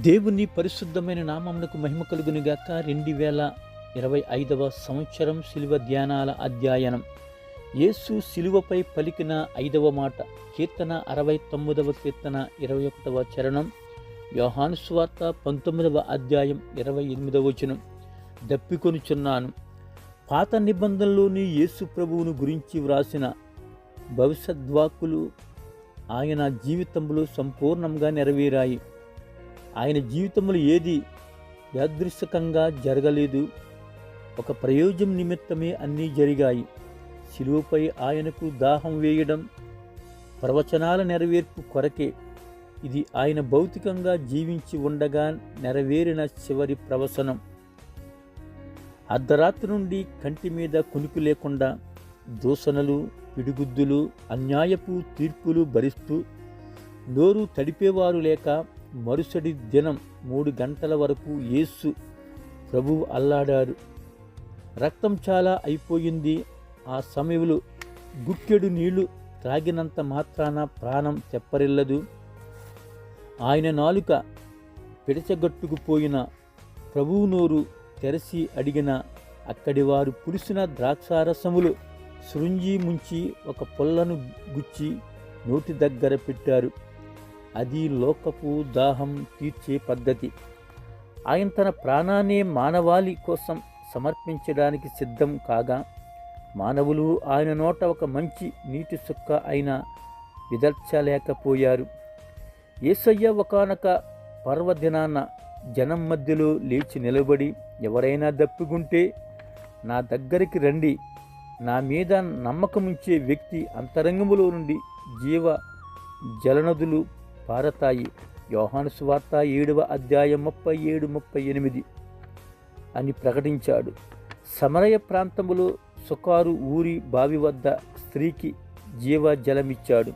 దేవుని పరిశుద్ధమైన నామమునకు మహిమ కలుగునిగాక. రెండు వేల ఇరవై ఐదవ సంవత్సరం శిలువ ధ్యానాల అధ్యయనం. యేసు శిలువపై పలికిన ఐదవ మాట కీర్తన అరవై తొమ్మిదవ కీర్తన ఇరవై ఒకటవ చరణం యోహాను పంతొమ్మిదవ అధ్యాయం ఇరవై ఎనిమిదవ వచనం. దప్పికొనుచున్నాను. పాత నిబంధనలోని యేసు ప్రభువును గురించి వ్రాసిన భవిష్యద్వాకులు ఆయన జీవితంలో సంపూర్ణంగా నెరవేరాయి. ఆయన జీవితంలో ఏది యాదృశకంగా జరగలేదు. ఒక ప్రయోజనం నిమిత్తమే అన్నీ జరిగాయి. శిలువపై ఆయనకు దాహం వేయడం ప్రవచనాల నెరవేర్పు కొరకే ఇది ఆయన భౌతికంగా జీవించి ఉండగా నెరవేరిన చివరి ప్రవచనం అర్ధరాత్రి నుండి కంటి మీద కునుకు లేకుండా దూషణలు పిడిగుద్దులు అన్యాయపు తీర్పులు భరిస్తూ నోరు తడిపేవారు లేక మరుసటి దినం మూడు గంటల వరకు యేసు ప్రభువు అల్లాడారు రక్తం చాలా అయిపోయింది. ఆ సమయంలో గుక్కెడు నీళ్ళు త్రాగినంత మాత్రాన ప్రాణం తెప్పరిల్లదు. ఆయన నాలుక పిడచగట్టుకుపోయిన ప్రభువు నోరు తెరసి అడిగిన అక్కడి వారు పులిసిన ద్రాక్షారసములు శృంజి ముంచి ఒక పొల్లను గుచ్చి నోటి దగ్గర పెట్టారు. అది లోకపు దాహం తీర్చే పద్ధతి. ఆయన తన ప్రాణాన్ని మానవాళి కోసం సమర్పించడానికి సిద్ధం కాగా మానవులు ఆయన నోట ఒక మంచి నీటి సుక్క అయిన విదర్చలేకపోయారు ఏసయ్య ఒకనొక పర్వదినాన జనం మధ్యలో లేచి నిలబడి ఎవరైనా దప్పుకుంటే నా దగ్గరికి రండి. నా మీద నమ్మకముంచే వ్యక్తి అంతరంగములో నుండి జీవ జలనదులు పారతాయి. యోహాను సువార్త ఏడవ అధ్యాయం ముప్పై ఏడు ముప్పై ఎనిమిది అని ప్రకటించాడు. సమరయ ప్రాంతములో సుకారు ఊరి బావి వద్ద స్త్రీకి జీవ జలమిచ్చాడు.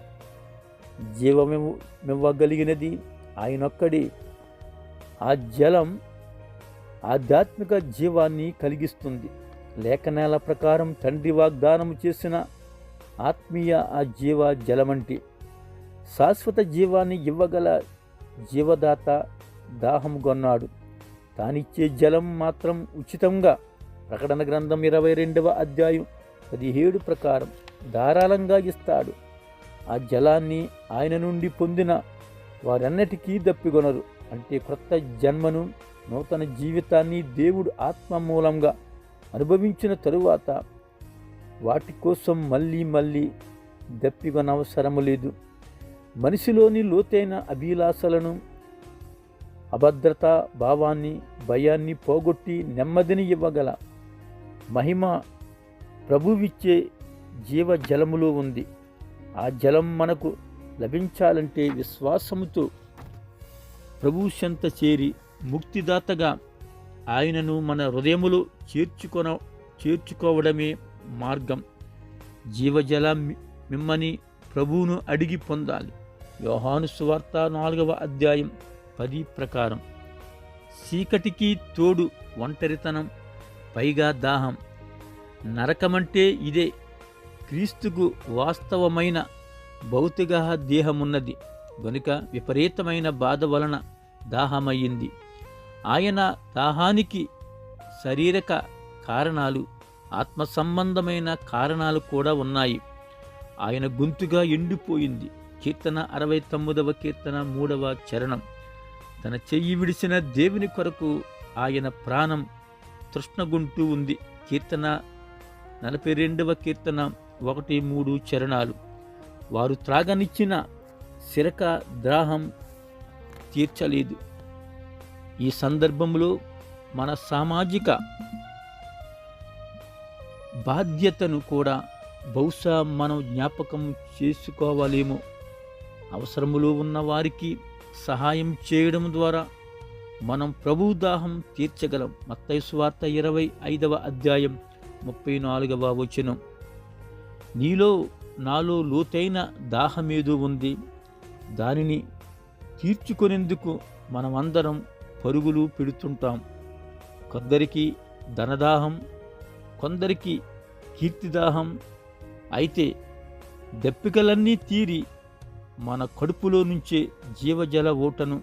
జీవమివ్వగలిగినది ఆయనొక్కడే. ఆ జలం ఆధ్యాత్మిక జీవాన్ని కలిగిస్తుంది. లేఖనాల ప్రకారం తండ్రి వాగ్దానం చేసిన ఆత్మీయ ఆ జీవ జలమంటే శాశ్వత జీవాన్ని ఇవ్వగల జీవదాత దాహం కొన్నాడు తానిచ్చే జలం మాత్రం ఉచితంగా. ప్రకటన గ్రంథం ఇరవై రెండవ అధ్యాయం పదిహేడు ప్రకారం ధారాళంగా ఇస్తాడు. ఆ జలాన్ని ఆయన నుండి పొందిన వారన్నిటికీ దప్పిగొనరు అంటే కొత్త జన్మను నూతన జీవితాన్ని దేవుడు ఆత్మ మూలంగా అనుభవించిన తరువాత వాటి కోసం మళ్ళీ మళ్ళీ దప్పిగొనవసరము లేదు. మనిషిలోని లోతైన అభిలాషలను అభద్రత భావాన్ని భయాన్ని పోగొట్టి నెమ్మదిని ఇవ్వగల మహిమ ప్రభువిచ్చే జీవ జలములో ఉంది. ఆ జలం మనకు లభించాలంటే విశ్వాసముతో ప్రభు చెంత చేరి ముక్తిదాతగా ఆయనను మన హృదయములో చేర్చుకొన చేర్చుకోవడమే మార్గం. జీవజల మిమ్మని ప్రభువును అడిగి పొందాలి. యోహాను సువార్త నాలుగవ అధ్యాయం పది ప్రకారం. చీకటికి తోడు ఒంటరితనం పైగా దాహం. నరకమంటే ఇదే క్రీస్తుకు వాస్తవమైన భౌతిక దేహమున్నది. గనుక విపరీతమైన బాధ వలన దాహమయ్యింది. ఆయన దాహానికి శారీరక కారణాలు ఆత్మ సంబంధమైన కారణాలు కూడా ఉన్నాయి. ఆయన గొంతుగా ఎండిపోయింది. కీర్తన అరవై తొమ్మిదవ కీర్తన మూడవ చరణం. తన చెయ్యి విడిచిన దేవుని కొరకు ఆయన ప్రాణం తృష్ణగుంటూ ఉంది. కీర్తన నలభై రెండవ కీర్తన ఒకటి మూడు చరణాలు. వారు త్రాగనిచ్చిన సిరక ద్రాహం తీర్చలేదు. ఈ సందర్భంలో మన సామాజిక బాధ్యతను కూడా బహుశా మనం జ్ఞాపకం చేసుకోవాలేమో. అవసరములో ఉన్నవారికి సహాయం చేయడం ద్వారా మనం ప్రభు దాహం తీర్చగలం. మత్తయి స్వార్త ఇరవై ఐదవ అధ్యాయం ముప్పై నాలుగవ వచనం. నీలో నాలో లోతైన దాహమేదో ఉంది. దానిని తీర్చుకునేందుకు మనమందరం పరుగులు పెడుతుంటాం. కొందరికి ధనదాహం కొందరికి కీర్తిదాహం అయితే దప్పికలన్నీ తీరి మన కడుపులో నుంచే జీవజల ఓటను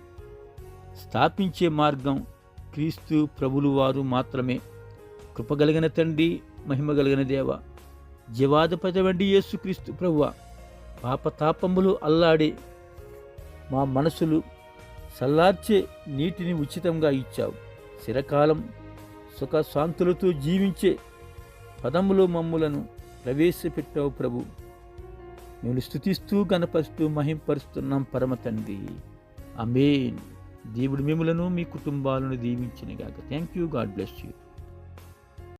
స్థాపించే మార్గం క్రీస్తు ప్రభులు వారు మాత్రమే. కృపగలిగిన తండ్రి మహిమగలిగిన దేవ జీవాధిపతి యేసుక్రీస్తు ప్రభువ పాపతాపములు అల్లాడే మా మనసులు సల్లార్చే నీటిని ఉచితంగా ఇచ్చావు. చిరకాలం సుఖ శాంతులతో జీవించే పదములో మమ్ములను ప్రవేశపెట్టావు ప్రభు. మిమ్మల్ని స్థుతిస్తూ గణపరుస్తూ మహింపరుస్తున్నాం పరమ తండ్రి. అమేన్ దేవుడు మిమ్మలను మీ కుటుంబాలను దీవించినగాక thank you God bless you